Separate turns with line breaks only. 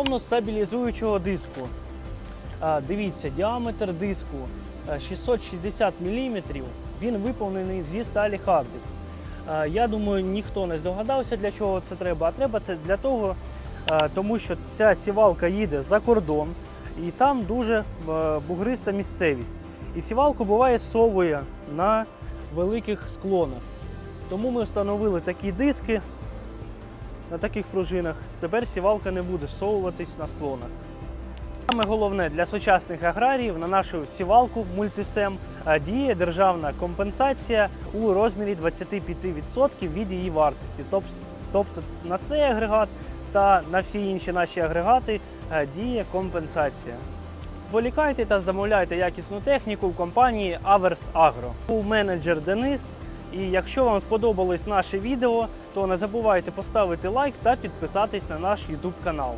Стосовно стабілізуючого диску, дивіться, діаметр диску е, 660 мм, він виповнений зі сталі Hardix. Е, Я думаю, ніхто не здогадався, для чого це треба. А треба це для того, е, тому що ця сівалка їде за кордон, і там дуже е, бугриста місцевість. І сівалку буває совує на великих склонах. Тому ми встановили такі диски на таких пружинах. Тепер сівалка не буде совуватись на склонах. Саме головне для сучасних аграріїв на нашу сівалку мультисем діє державна компенсація у розмірі 25% від її вартості. Тобто на цей агрегат та на всі інші наші агрегати діє компенсація. Зволікайте та замовляйте якісну техніку в компанії Averс Agro. Був менеджер Денис. І якщо вам сподобалось наше відео, то не забувайте поставити лайк та підписатись на наш YouTube канал.